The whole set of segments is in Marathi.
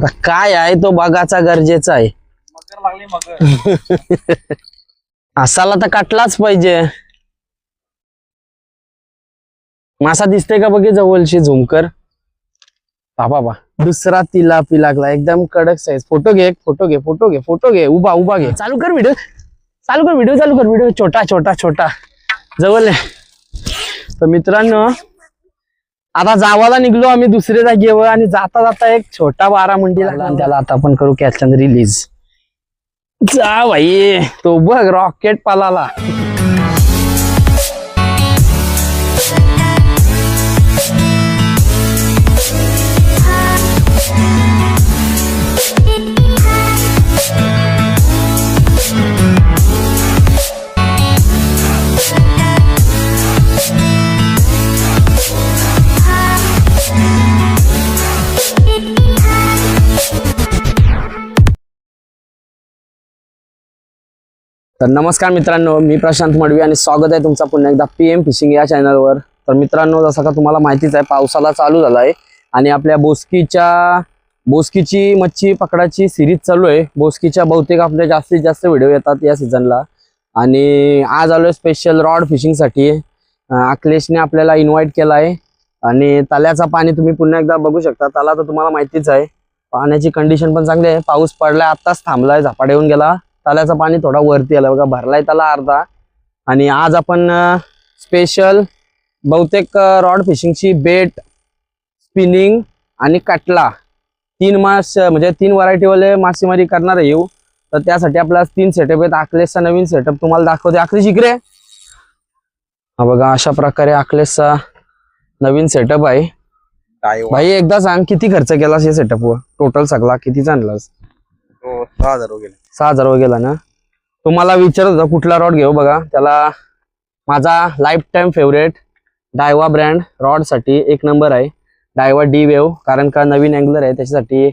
आता काय आहे तो बघाचा गरजेचा आहे. मकर लागली मकर असाला तर काटलाच पाहिजे. मासा दिसते का बघे जवळशी झुमकर? बाबा बा दुसरा तिला पी लागला. एकदम कडक साईज फोटो घे फोटो घे फोटो घे फोटो घे. उभा उभा घे. चालू कर व्हिडिओ चालू कर व्हिडिओ चालू कर व्हिडिओ छोटा छोटा छोटा. जवळ आहे. तर मित्रांनो आता जावाला निघलो आम्ही दुसऱ्या जागेवर आणि जाता जाता एक छोटा बारा मंडी लागला आणि त्याला आता आपण करू कॅच रिलीज जा भाई तो बघ रॉकेट पालाला. तर नमस्कार मित्रांनो मी प्रशांत मडवी आणि स्वागत आहे तुमचा पुन्हा एकदा पी एम फिशिंग या चॅनलवर. तर मित्रांनो जसं का तुम्हाला माहितीच आहे पावसाला चालू झाला आहे आणि आपल्या बोस्कीच्या बोस्कीची मच्छी पकडाची सिरीज चालू आहे. बोस्कीच्या बहुतेक आपल्या जास्तीत जास्त व्हिडिओ येतात या सीझनला आणि आज आलोय स्पेशल रॉड फिशिंगसाठी अखिलेशने आपल्याला इन्व्हाइट केला आहे आणि तल्याचा पाणी तुम्ही पुन्हा एकदा बघू शकता. तला तर तुम्हाला माहितीच आहे. पाण्याची कंडिशन पण चांगली आहे. पाऊस पडलाय आत्ताच थांबलाय झपाट येऊन गेला. तल्याचं पाणी थोडा वरती आलं. बघा भरलाय त्याला अर्धा. आणि आज आपण स्पेशल बहुतेक रॉड फिशिंगची बेट स्पिनिंग आणि कटला. तीन मास म्हणजे तीन व्हरायटीवाले मासेमारी करणार आहे येऊ. तर त्यासाठी आपला तीन सेटअप आहेत. अकलेसचा नवीन सेटअप तुम्हाला दाखवते. अकलेश इकडे हा बघा अशा प्रकारे अकलेसचा नवीन सेटअप आहे. भाई एकदा सांग किती खर्च केलास या सेटअपवर टोटल सगळा किती आणलास? हो सहा हजार गेला सहा हजार गेला ना? तुम्हाला विचारत होता कुठला रॉड घेऊ बघा. त्याला माझा life time favourite Daiwa brand रॉडसाठी एक नंबर आहे. डायवा डी वेव कारण का नवीन अँगलर आहे त्याच्यासाठी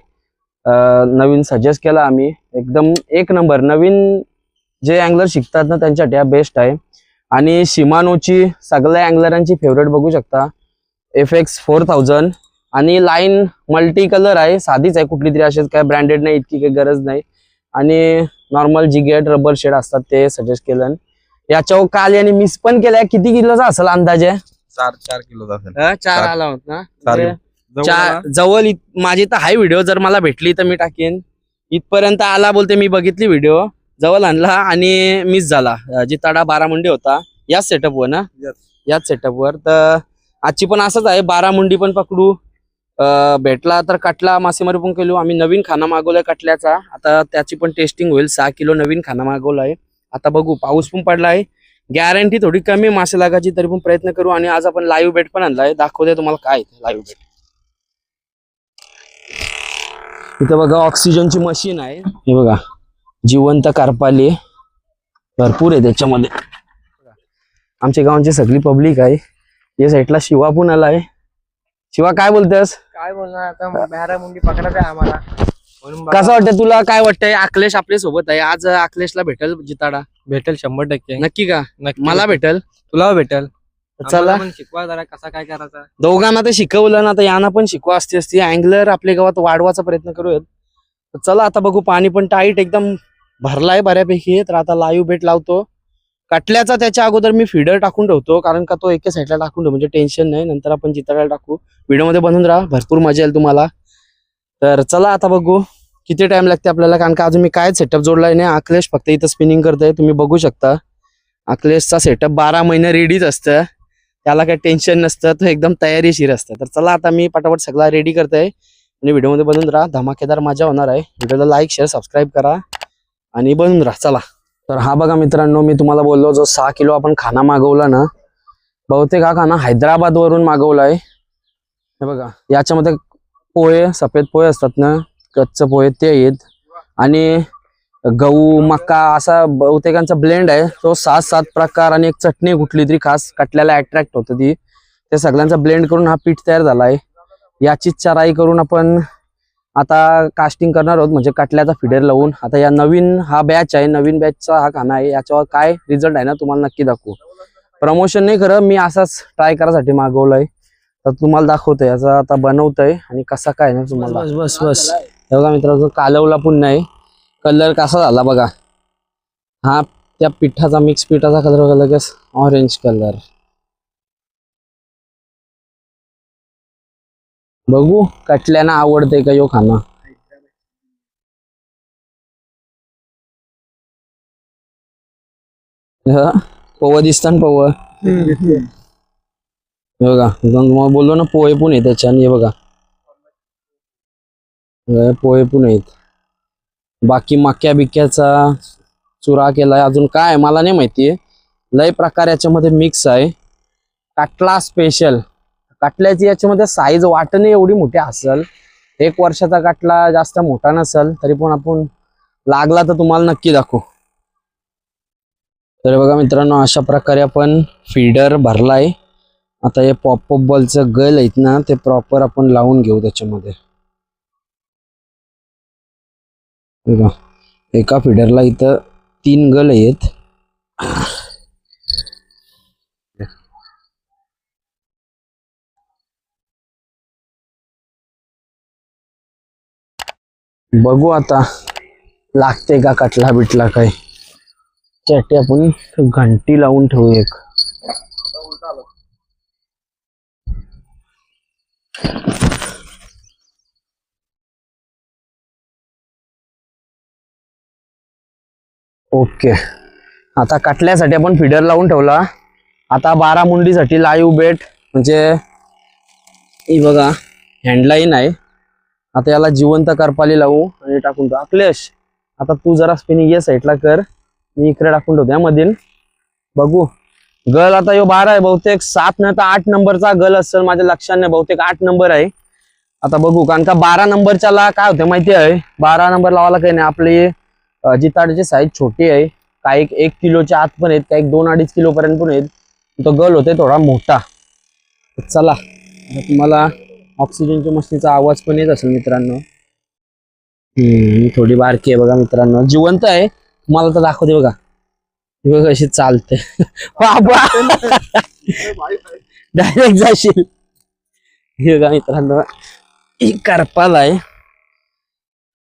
नवीन सजेस्ट केला आम्ही. एकदम एक नंबर नवीन जे अँगलर शिकतात ना त्यांच्यासाठी हा बेस्ट आहे. आणि शिमानोची सगळ्या अँगलरांची फेवरेट बघू शकता. एफ एक्स फोर थाउजंड आणि लाईन मल्टी कलर आहे साधीच आहे कुठली तरी अशीच काय ब्रँडेड नाही इतकी काही गरज नाही. आणि नॉर्मल जिगेट रबर शेड असतात ते सजेस्ट केलं. याच्यावर काल याने मिस पण केलाय. किती किलोचा असेल अंदाजे? चार चार किलो असेल. चार. आला होत ना? चार म्हणजे जवळ माझी तर हाय व्हिडिओ जर मला भेटली तर मी टाकेन. इथपर्यंत आला बोलते मी बघितली व्हिडिओ. जवळ आणला आणि मिस झाला. जिताडा बारा मुंडी होता याच सेटअपवर ना. याच सेटअपवर तर आजची पण असंच आहे बारा मुंडी पण पकडू. भेटला तर कटला मासेमारी पण केलो. आम्ही नवीन खाना मागवलाय कटल्याचा. आता त्याची पण टेस्टिंग होईल. सहा किलो नवीन खाना मागवलाय. आता बघू पाऊस पण पडला आहे गॅरंटी थोडी कमी मासे लागायची तरी पण प्रयत्न करू. आणि आज आपण लाईव्ह बेट पण आणलाय. दाखवते तुम्हाला काय लाईव्ह बेट इथं बघा ऑक्सिजनची मशीन आहे. हे बघा जिवंत कारपाली. भरपूर आहे त्याच्यामध्ये. आमच्या गावांची सगळी पब्लिक आहे. या साईडला शिवा पण आलाय. शिवा काय बोलतेस? काय बोलणार? आता बॅरा मुंडी पकडायचं आहे आम्हाला. म्हणून बघा, कसं वाटतं तुला? काय वाटतंय? अखिलेश आपल्यासोबत आहे. आज अखिलेशला भेटेल जिताडा. भेटेल शंभर टक्के. नक्की का? नक्की मला भेटेल. तुला भेटेल. चला. शिकवा जरा कसा काय करायचा. दोघांना तर शिकवलं ना तर यांना पण शिकवा. असते असते. अँगलर आपल्या गावात वाढवायचा प्रयत्न करूयात. तर चला आता बघू. पाणी पण टाईट एकदम भरलाय बऱ्यापैकी. तर आता लाईव्ह बेट लावतो. कटल्याचा त्याच्या अगोदर मी फिडर टाकून ठेवतो कारण का तो एका साईडला टाकून ठेवतो म्हणजे टेन्शन नाही. नंतर आपण चितळाला टाकू व्हिडिओमध्ये बनवून राहा भरपूर मजा येईल तुम्हाला. तर चला आता बघू किती टाइम लागते आपल्याला? कारण का अजून मी काय सेटअप जोडलाय नाही अखिलेश फक्त इथं स्पिनिंग करतोय तुम्ही बघू शकता. अखिलेशचा सेटअप बारा महिने रेडीच असतं. त्याला काही टेन्शन नसतं तो एकदम तयारीशीर असतं. तर चला आता मी पटापट सगळा रेडी करतोय. आणि व्हिडिओमध्ये बनवून राहा धमाकेदार मजा होणार आहे. व्हिडिओला लाईक शेअर सबस्क्राईब करा. आणि बनून राहा चला. तर हा बघा मित्रांनो मी तुम्हाला बोललो जो सहा किलो आपण खाना मागवला ना बहुतेक हा खाना हैदराबाद वरून मागवलाय. हे बघा याच्यामध्ये पोहे सफेद पोहे असतात ना कच्च पोहे ते आहेत. आणि गहू मका असा बहुतेकांचा ब्लेंड आहे. तो सात सात प्रकार आणि एक चटणी कुठली तरी खास कटल्याला अट्रॅक्ट होतं ती. ते सगळ्यांचा ब्लेंड करून हा पीठ तयार झालाय. याची चराई करून आपण आता कास्टिंग करणार आहोत म्हणजे कटल्याचा फिडेर लावून. आता या नवीन हा बॅच आहे नवीन बॅचचा हा खाना आहे. याच्यावर काय रिझल्ट आहे ना तुम्हाला नक्की दाखवू. प्रमोशन नाही खरं मी असाच ट्राय करायसाठी मागवलंय. तर तुम्हाला दाखवतोय याचा आता बनवतोय आणि कसा काय ना तुम्हाला बस बस बस बघा मित्रांनो कालवला पुन्हा आहे. कलर कसा झाला बघा. हा त्या पिठाचा मिक्स पिठाचा कलर बघा लगेच ऑरेंज कलर बघू कटल्याना आवडते का यो खाना ह, पव दिसतं पव? बघा मग बोललो ना पोहे पण आहे त्याच्याने हे बघा. पोहे पण आहेत. बाकी मक्या बिक्याचा चुरा केलाय. अजून काय आहे? मला नाही माहितीये लय प्रकार याच्यामध्ये मिक्स आहे. काटला स्पेशल काटल्याची याच्यामध्ये साईज वाटणे एवढी मोठी असेल एक वर्षाचा काटला जास्त मोठा नसेल तरी पण आपण लागला तर तुम्हाला नक्की दाखवू. तर बघा मित्रांनो अशा प्रकारे आपण फीडर भरलाय. आता हे पॉपअप बॉलचं गल आहेत ना ते प्रॉपर आपण लावून घेऊ त्याच्यामध्ये. बघा एका फिडरला इथं तीन गल आहेत. बघू आता. लागते का कटला बिटला काही? त्यासाठी आपण घंटी लावून ठेवू एक. ओके. आता कटल्यासाठी आपण फिडर लावून ठेवला. आता बारा मुंडीसाठी लाईव्ह बेट म्हणजे ही बघा हँडलाईन आहे. आता याला जिवंत करपाली लावू आणि टाकून ठेवू अखिलेश आता तू जरा स्पिनिंग या साईडला कर. मी इकडे टाकून ठेवतो यामधील बघू. गल आता यो बारा आहे बहुतेक. सात नाही तर आठ नंबरचा गल असेल माझ्या लक्षात नाही. बहुतेक आठ नंबर आहे. आता बघू कारण का बारा नंबरच्या ला काय होतं माहिती आहे? बारा नंबर लावायला काही नाही. आपली जिताडीची जिताडची साईज छोटी आहे. काही एक किलोच्या आत पण आहेत काही एक दोन अडीच किलो पर्यंत पण आहेत. तो गल होते थोडा मोठा. चला. तुम्हाला ऑक्सिजनच्या मस्तीचा आवाज पण येत असेल मित्रांनो. हम्म. थोडी बारकी आहे बघा मित्रांनो. जिवंत आहे. तुम्हाला तर दाखवते बघा. बघा कशी चालते. बाबा. डायरेक्ट जाशील. हे बघा मित्रांनो. करपाल आहे.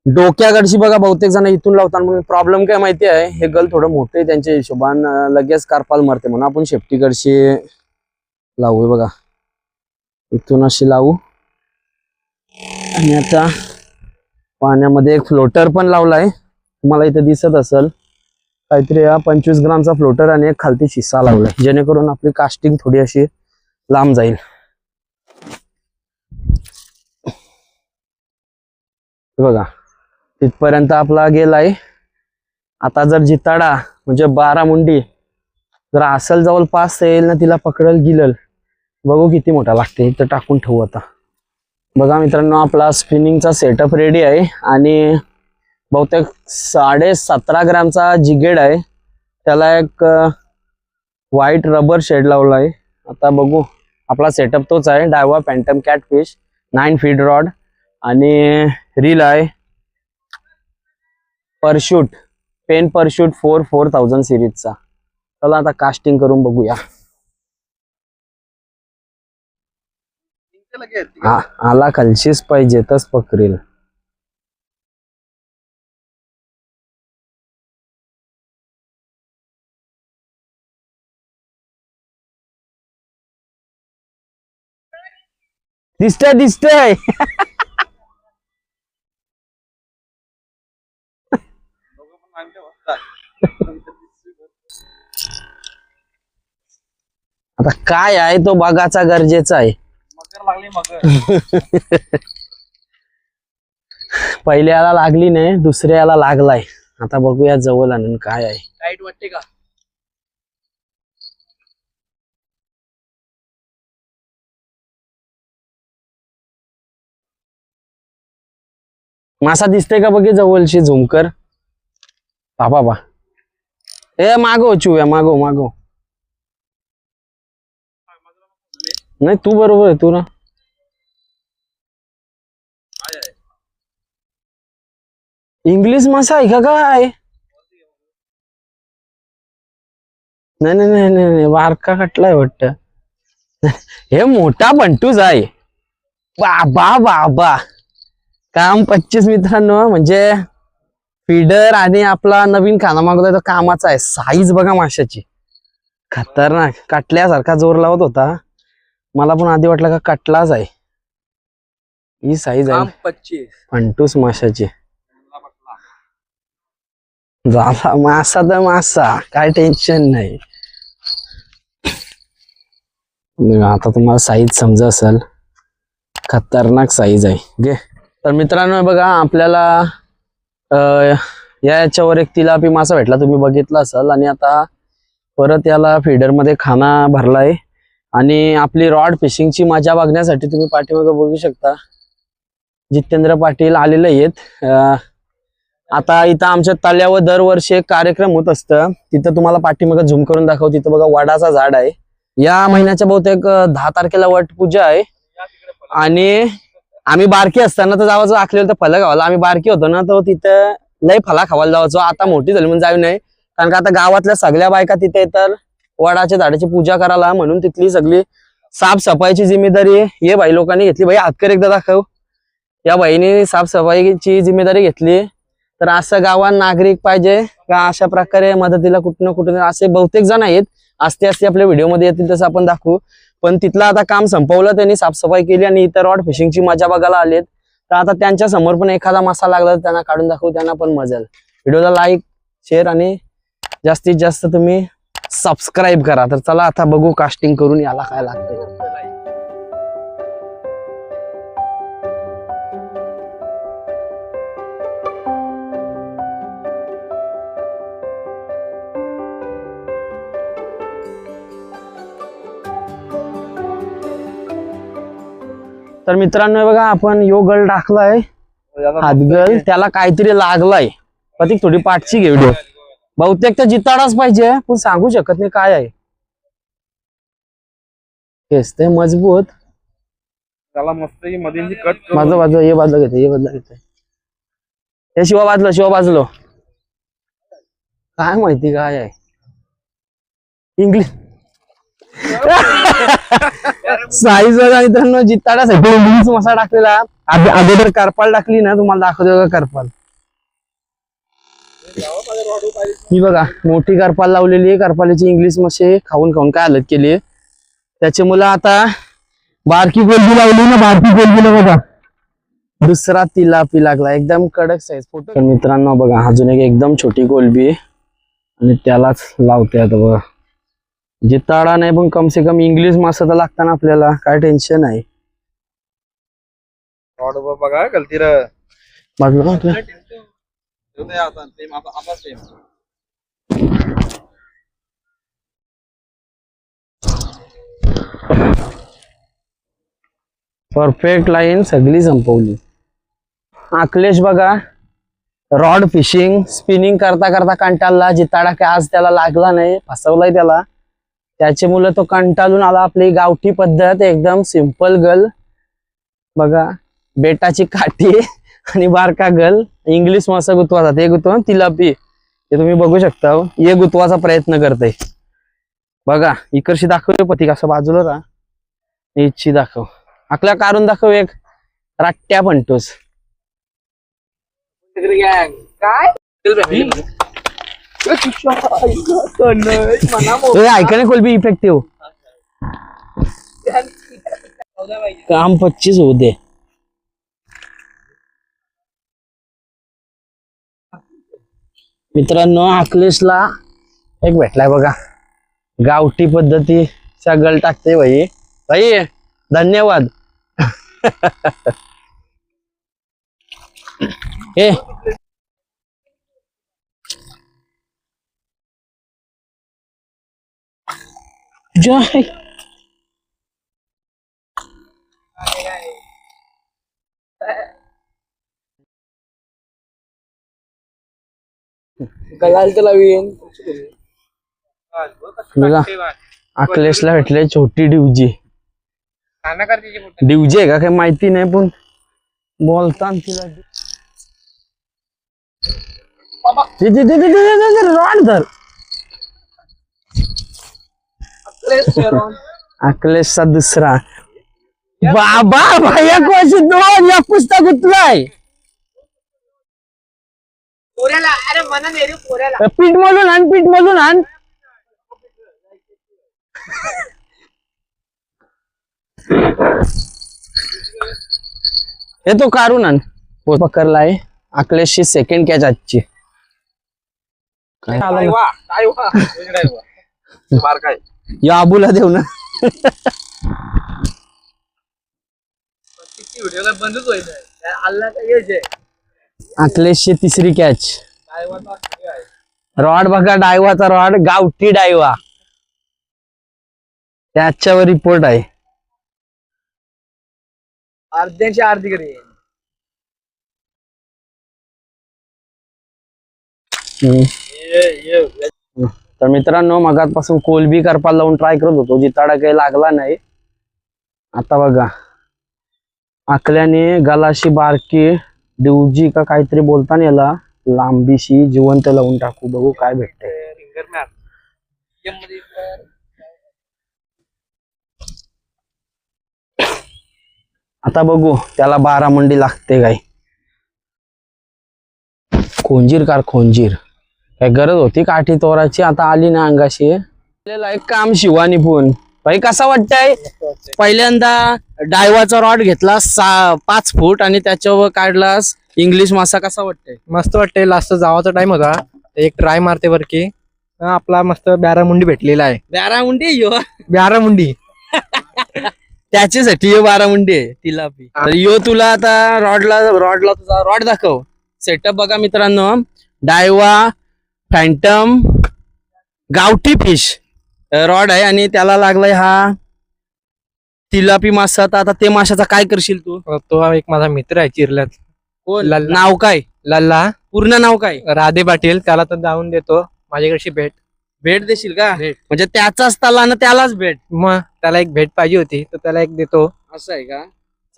डोक्याकडची बघा बहुतेक जण इथून लावतात म्हणून प्रॉब्लेम काय माहिती आहे? हे गल थोडं मोठं आहे त्यांच्या हिशोबान. लगेच कारपाल मरते म्हणून आपण शेपटीकडशी लावू बघा. इथून अशी लावू. आणि आता पाण्यामध्ये एक फ्लोटर पण लावलाय. तुम्हाला इथे दिसत असेल काहीतरी हा पंचवीस ग्रामचा फ्लोटर आणि एक खालती शिस्सा लावलाय. जेणेकरून आपली कास्टिंग थोडी अशी लांब जाईल. बघा तिथपर्यंत आपला गेलाय. आता जर जिताडा म्हणजे बारा मुंडी जर असेल जवळपास येईल ना तिला पकडल गिलल. बघू किती मोठा लागते. इथं टाकून ठेवू आता. बघा मित्रांनो आपला स्पिनिंगचा सेटअप रेडी आहे आणि बहुतेक साडे सतरा ग्रामचा जिगेड आहे. त्याला एक व्हाईट रबर शेड लावला आहे. आता बघू आपला सेटअप तोच आहे. Daiwa Phantom cat fish nine feet rod आणि रील आहे. Pursuit Penn Pursuit four four thousand सिरीजचा चला आता कास्टिंग करून बघूया. आ- आला खालशीच पाहिजे तस पकरेल दिसतंय दिसतंय. आता काय आहे तो बघाचा गरजेचा आहे. लागली मगर पहिल्या याला लागली नाही दुसऱ्या याला लागलाय. आता बघूया जवळ आणून काय आहे. टाईट वाटते का? मासा दिसतोय का बघे जवळशी झुमकर? बाबा बा. ए मागो चिवया मागो मागो नाही तू बरोबर आहे तू ना. इंग्लिश मासा आहे का काय? नाही नाही नाही नाही नाही, वारका कटलाय वाटत. हे मोठा बंटूच आहे. बाबा बाबा. काम पच्चीस मित्रांनो म्हणजे फीडर आणि आपला नवीन खाना मागवला तो कामाचा आहे. साईज बघा माशाची. खतरनाक. काटल्यासारखा जोर लावत होता. मला पण आधी वाटलं का कटलाच आहे. ही साईज आहे. पच्चीस. फंटूस माशाची. झाला मासा तर मासा काय टेन्शन नाही. आता तुम्हाला साईज समजा असेल खतरनाक साईज आहे घे तर मित्रांनो बघा आपल्याला या याच्यावर एक तिलापी मासा भेटला तुम्ही बघितला असाल. आणि आता परत याला feeder मध्ये खाना भरलाय. आणि आपली रॉड फिशिंगची मजा बघण्यासाठी तुम्ही पाठीमागे बघू शकता. जितेंद्र पाटील आलेले आहेत. आता इथं आमच्या तल्यावर दरवर्षी एक कार्यक्रम होत असतं. तिथं तुम्हाला पाठीमागे झूम करून दाखव तिथं बघा वडाचा झाड आहे. या महिन्याच्या बहुतेक दहा तारखेला वट पूजा आहे. आणि आम्ही बारकी असताना तर जावाचं आखलेलं तर फलं खावायला. आम्ही बारकी होतो ना तर तिथं लय फला खावायला जावायचो आता मोठी झाली म्हणून जाऊ नाही कारण का आता गावातल्या सगळ्या बायका तिथे तर वडाच्या झाडाची पूजा करायला म्हणून तिथली सगळी साफसफाईची जिम्मेदारी हे बाई लोकांनी घेतली. बाई हातकर एकदा दाखव. या बाईने साफसफाईची जिम्मेदारी घेतली. तर असं गावात नागरिक पाहिजे का अशा प्रकारे मदतीला कुठं कुठून कुठं असे बहुतेक जण आहेत. असते असते आपल्या व्हिडिओमध्ये येतील तसं आपण दाखवू. पण तिथलं आता काम संपवलं त्यांनी साफसफाई केली आणि इतर रॉड फिशिंगची मजा बघायला आलेत. तर आता त्यांच्यासमोर पण एखादा मासा लागला तर त्यांना काढून दाखवू त्यांना पण मजा व्हिडिओला लाईक शेअर आणि जास्तीत जास्त तुम्ही सबस्क्राईब करा. तर चला आता बघू कास्टिंग करून याला काय लागतं तर मित्रांनो बघा आपण यो गल टाकलाय. हातगल त्याला काहीतरी लागलाय. प्रतीक थोडी पाठची घे व्हिडिओ बहुतेक तर जिताडाच पाहिजे पण सांगू शकत नाही काय आहे. तेच ते मजबूत. त्याला मस्त मध्ये कट माझं बाजू हे बाजू घेते हे बाजू घेते हे शिवा बाजलं शिवा बाजलो. काय माहिती काय आहे. इंग्लिश. साईज बघा मित्रांनो जिताडासाठी इंग्लिश मसा टाकलेला. अगोदर करपाल टाकली ना तुम्हाला दाखवतो बघा करपाल. ही बघा मोठी करपाल लावलेली आहे. करपालीची इंग्लिश मसे खाऊन खाऊन काय हालत केली आहे. मुलं आता बारकी कोलबी लावली ना बारकी गोलबीला बघा. दुसरा तिलापी लागला. एकदम कडक साईज फोटो मित्रांनो बघा अजून एक एकदम छोटी गोलबी आहे. आणि त्यालाच लावते आता बघा. जिताडा नाही पण कम से कम इंग्लिश मासा तर लागताना आपल्याला काय टेन्शन आहे बघा गलती. परफेक्ट लाईन सगळी संपवली. अखिलेश बघा रॉड फिशिंग स्पिनिंग करता करता कंटाळला जिताडा काय आज त्याला लागला नाही फसवलाय त्याला. त्याचे मुलं तो कंटाळून आला आपली गावठी पद्धत एकदम सिंपल गल बघा बेटाची काठी आणि बारका गल इंग्लिश मासा गुतवाचा ते गुतवा तिलापी हे तुम्ही बघू शकता हो. हे गुतवाचा प्रयत्न करते बघा इकडची दाखव पतिक असं बाजूला राहा. इच्छी दाखव. आपल्या काढून दाखव एक. राट्ट्या पंटोस. काय ऐकाने कोलबी इफेक्टिव्ह काम पच्चीस होऊ दे. मित्रांनो अखिलेशला एक भेटलाय बघा. गावठी पद्धती सगळं टाकते भाई. भाई धन्यवाद. हे जय कलाल बघा अखिलेशला भेटले छोटी डिवजी डिवजी आहे का काही माहिती नाही पण बोलताना तिला रॉड धर अखिलेशचा दुसरा बाबा भैया कोशी दोन या पुस्तक उतलाय पोऱ्याला अरे मना नाही रे पोऱ्याला पीठ मळून आण पीठ मळून आण हे तो काढून आण पकडलाय अकलेशची सेकंड कॅच आजची काय काय या आबूला देऊ ना. अकलेशची तिसरी कॅच. रॉड बघा डायवाचा रॉड गावठी डायवा त्याच्यावर रिपोर्ट आहे. अर्ध्यांची अर्धी करी हम्म. तर मित्रांनो मगापासून कोलबी करपाला लावून ट्राय करत होतो. जिताडा काही लागला नाही. आता बघा. आकल्याने गलाशी बारकी डिवजी का काहीतरी बोलताना याला लांबीशी जिवंत लावून टाकू. बघू काय कर. आता बघू त्याला बारा मंडी लागते काय. खोंजीर कार खोंजीर? काय गरज होती काठी तोराची? आता आली ना अंगाशी. आपल्याला एक काम शिवानी पण भाई कसा वाटतंय? पहिल्यांदा डायवाचा रॉड घेतला सा पाच फूट आणि त्याच्यावर काढलास. इंग्लिश मासा कसा वाटतंय? मस्त वाटते लास्ट जावाचा टाइम होता. एक ट्राय मारते बर की आपला मस्त बारामुंडी भेटलेला आहे. बारामुंडी यो. बारामुंडी त्याच्यासाठी यो बारामुंडी आहे तिला बी. तर यो तुला आता रॉडला रॉडला तुझा रॉड दाखव. सेटअप बघा मित्रांनो. डायवा फॅन्टम गावठी फिश रॉड आहे आणि त्याला लागलाय हा तिलापी मासा. तर आता ते माशाचा काय करशील तू? तो एक माझा मित्र आहे चिरल्यात. लल्ला. नाव काय? लल्ला. पूर्ण नाव काय? राधे पाटील. त्याला तर जाऊन देतो. माझ्याकडची भेट. भेट देशील का? भेट. म्हणजे त्याचाच तला ना त्यालाच भेट. मग त्याला एक भेट पाहिजे होती तर त्याला एक देतो. असं आहे का?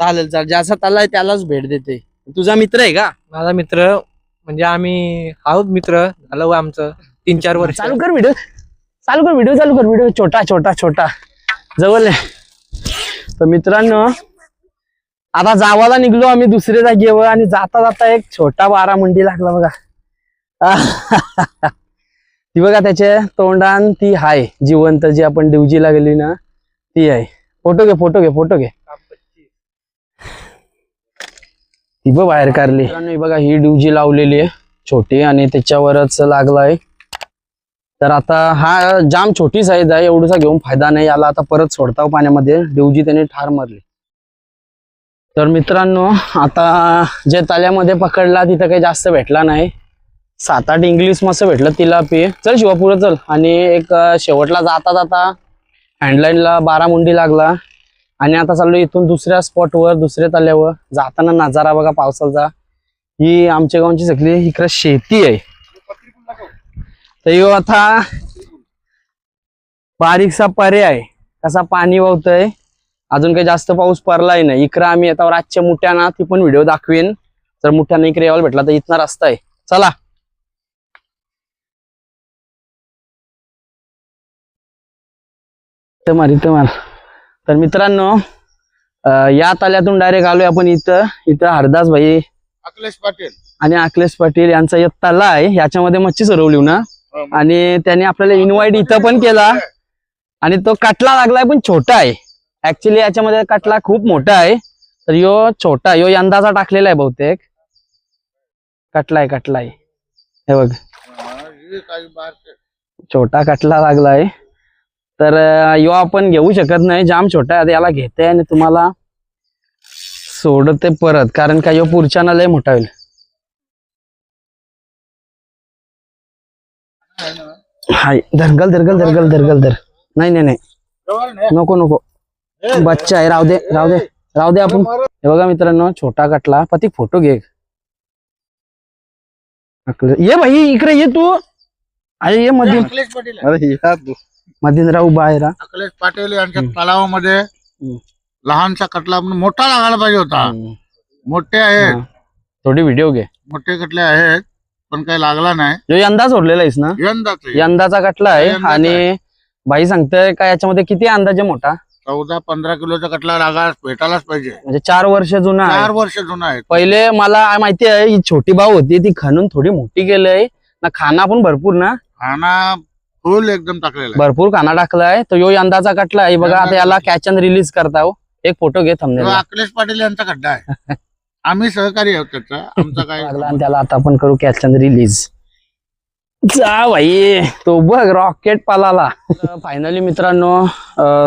चालेल चालेल. ज्याचा तला आहे त्यालाच भेट देते. तुझा मित्र आहे का? माझा मित्र म्हणजे आम्ही आहोत मित्र झालं हो आमचं. तीन चार वर्ष. चालू कर व्हिडिओ चालू कर व्हिडिओ चालू कर व्हिडिओ छोटा छोटा छोटा. जवळ आहे. तर मित्रांनो आता जावाला निघलो आम्ही दुसऱ्या जागेवर आणि जाता जाता एक छोटा बारा मंडी लागला बघा. ती बघा त्याच्या तोंडान ती हाय. जिवंत जी आपण डिवजी लागली ना ती आहे. फोटो घे फोटो घे फोटो घे. ती बघ बाहेर काढली मित्रांनो, बघा ही ड्यूजी लावलेली आहे छोटी आणि त्याच्यावरच लागलाय. तर आता हा जाम छोटी साईज आहे एवढूसा घेऊन फायदा नाही. याला आता परत सोडताव पाण्यामध्ये. डिवजी त्याने ठार मारली. तर मित्रांनो आता जे तल्यामध्ये पकडला तिथं काही जास्त भेटला नाही. सात आठ इंग्लिश मस्त भेटलं तिला पी चल शिवापुरं चल. आणि एक शेवटला जाता जाता हँडलाईनला बारा मुंडी लागला. आणि आता चाललो इथून दुसऱ्या स्पॉटवर दुसऱ्या तल्यावर जाताना नजारा बघा पावसाचा. ही आमच्या गावची सगळी इकडे शेती आहे. तर यो आता बारीकसा पर्याय कसा पाणी वाहतय. अजून काही जास्त पाऊस पडलाय नाही. इकडं आम्ही आता रातच्या मुठ्याना ती पण व्हिडिओ दाखवेन. जर मुठ्याना इकडे यायला भेटला तर इथना रस्ता आहे. चला. इथं मार इथं मार. तर मित्रांनो या ताल्यातून डायरेक्ट आलोय आपण इथं. इथं हरदास भाई अखिलेश पाटील. आणि अखिलेश पाटील यांचा एक तल्ला आहे. याच्यामध्ये मच्छी सरवली ना? आणि त्यांनी आपल्याला इन्व्हाइट इथं पण केला. आणि तो कटला लागलाय पण छोटा आहे. ऍक्च्युली याच्यामध्ये कटला खूप मोठा आहे. तर यो छोटा यो यंदाचा टाकलेला आहे बहुतेक. कटलाय कटलाय. हे बघ. छोटा कटला लागलाय. तर यो आपण घेऊ शकत नाही. जाम छोटा आहे याला घेते आणि तुम्हाला सोडते परत. कारण का यो पुढच्या लय मोठा होईल. हाय धरगल धरगल धरगल धरगल धर. नाही नाही नाही. नको नको. बच्चा आहे राहू दे राहू दे राहू दे आपण. हे बघा मित्रांनो छोटा कटला. पती फोटो घे. ये भाई इकडे ये तू. अरे ये मधीन बाहेर हा. अखिलेश पाटील यांच्या तलावामध्ये. लहानसा कटला मोठा लागायला पाहिजे होता. मोठे आहेत. थोडी व्हिडिओ घे. मोठे कटले आहेत पण काही लागला नाही. जो यंदा सोडलेला आहेस ना? यंदाच यंदाचा कटला आहे यंदाचा आणि भाई सांगतोय का याच्यामध्ये किती अंदाजे मोठा? चौदा पंधरा किलोचा कटला लागा भेटायलाच पाहिजे. म्हणजे चार वर्ष जुना आहे. चार वर्ष जुना आहे. पहिले मला माहिती आहे ही छोटी भाऊ होती ती खणून थोडी मोठी केलंय. ना खाना पण भरपूर ना? खाना फुल एकदम टाकलेला आहे. भरपूर खाना टाकलाय. तो यो यंदाचा कटला आहे बघा आता याला कॅच अँड रिलीज करता हो. एक फोटो घे तो अखिलेश पाटील यांचा खड्डा आहे. आम्ही सहकारी आहोत त्याचा. आमचा काय लागला आणि त्याला आता आपण करू कॅच अँड रिलीज जा भाई. तो बघ रॉकेट पालाला. फायनली मित्रांनो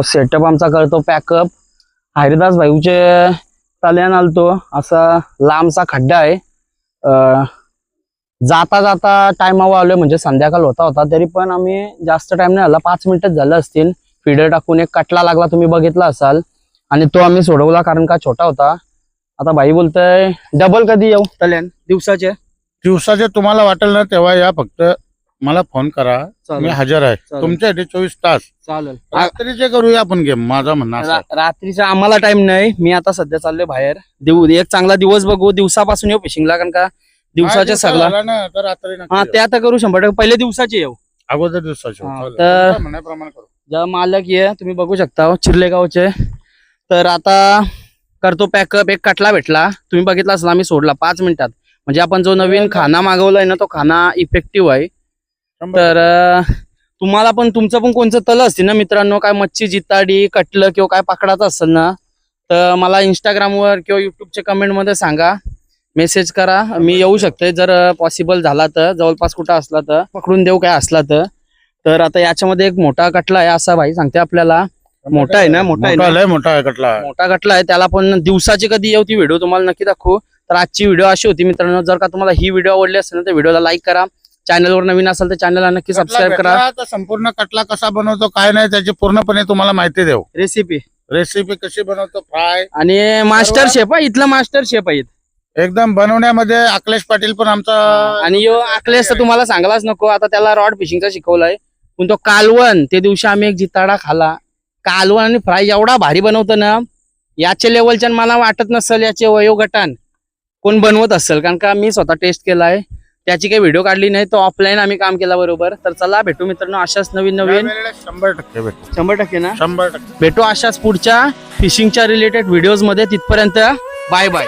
सेटअप आमचा करतो पॅकअप हरिदास भाऊचे तल्यान आलतो. असा लांबचा खड्डा आहे. अं, जाता जाता टायमावर आलोय म्हणजे संध्याकाळ होता होता तरी पण आम्ही जास्त टाइम नाही आला. पाच मिनिटच झालं असतील. फिडर टाकून एक कटला लागला तुम्ही बघितला असाल. आणि तो आम्ही सोडवला कारण का छोटा होता. आता भाई बोलतोय डबल कधी येऊ तल्यान दिवसाचे? दिवसाचे तुम्हाला वाटेल ना तेव्हा या फक्त. मला फोन करा. मी हजर आहे. तुमच्यासाठी चोवीस तास. चालेल. रात्रीचे करूया आपण गेम माझा म्हणणं रात्रीचा आम्हाला टाइम नाही. मी आता सध्या चाललोय बाहेर. देऊ एक चांगला दिवस बघू. दिवसापासून येऊ फिशिंगला कारण का दिवसाचे दिवसा सगळा. झाला ना तर रात्री नक्की हा येऊ. ते आता करू शंभर टक्के. पहिले दिवसाचे येऊ. अगोदर दिवसाचे हा, चालेल. तर- तुमच्या म्हणण्याप्रमाणे करू. जेव्हा मालक ये तुम्ही बघू शकता हो, चिर्लेगावचे. तर आता करतो पॅकअप एक कटला भेटला. तुम्ही बघितला असेल आम्ही सोडला पाच मिनिटात. म्हणजे आपण जो नवीन खाना मागवलाय ना तो खाना इफेक्टिव्ह आहे. शंभर तर अं, तुम्हाला पण तुमचं पण कोणचं तल असतील ना मित्रांनो? काय मच्छी जिताडी कटलं किंवा काय पकडाचं असेल ना तर मला इंस्टाग्रामवर किंवा युट्यूबच्या कमेंटमध्ये सांगा. मेसेज करा. मी येऊ शकते जर पॉसिबल झाला तर जवळपास कुठं असला तर पकडून देऊ काय असला तर. तर आता याच्यामध्ये एक मोठा कटला आहे असा भाई सांगते आपल्याला. मोठा आहे ना मोठा आहे मोठा ना कटला. मोठा कटला आहे. त्याला पण दिवसाची कधी येऊ ती व्हिडिओ तुम्हाला नक्की दाखवू. तर आजची व्हिडिओ अशी होती मित्रांनो जर का तुम्हाला ही व्हिडिओ आवडली असेल ना तर व्हिडिओला लाईक करा. चॅनलवर नवीन असेल तर चॅनलला नक्की सबस्क्राईब करा. संपूर्ण कटला कसा बनवतो काय नाही त्याची पूर्णपणे तुम्हाला माहिती देऊ. रेसिपी रेसिपी कशी बनवतो फ्राय आणि मास्टर शेफ आहे इथला मास्टर शेफ आहे. एकदम बनवण्यामध्ये अखिलेश पाटील पण आमचा आणि यो अखलेस तर तुम्हाला सांगायलाच नको. आता त्याला रॉड फिशिंगचा शिकवलाय. पण तो कालवण ते दिवशी आम्ही एक जिताडा खाला कालवण आणि फ्राय एवढा भारी बनवतो ना याच्या लेवलच्या मला वाटत नसेल याचे वयोगटान कोण बनवत असेल. कारण का मी स्वतः टेस्ट केलाय. त्याची काही व्हिडिओ काढली नाही तो ऑफलाईन आम्ही काम केला बरोबर. तर चला भेटू मित्रांनो अशाच नवीन नवीन. शंभर टक्के भेटू. शंभर टक्के ना? शंभर टक्के. भेटू अशाच पुढच्या फिशिंगच्या रिलेटेड व्हिडिओजमध्ये. तिथपर्यंत बाय बाय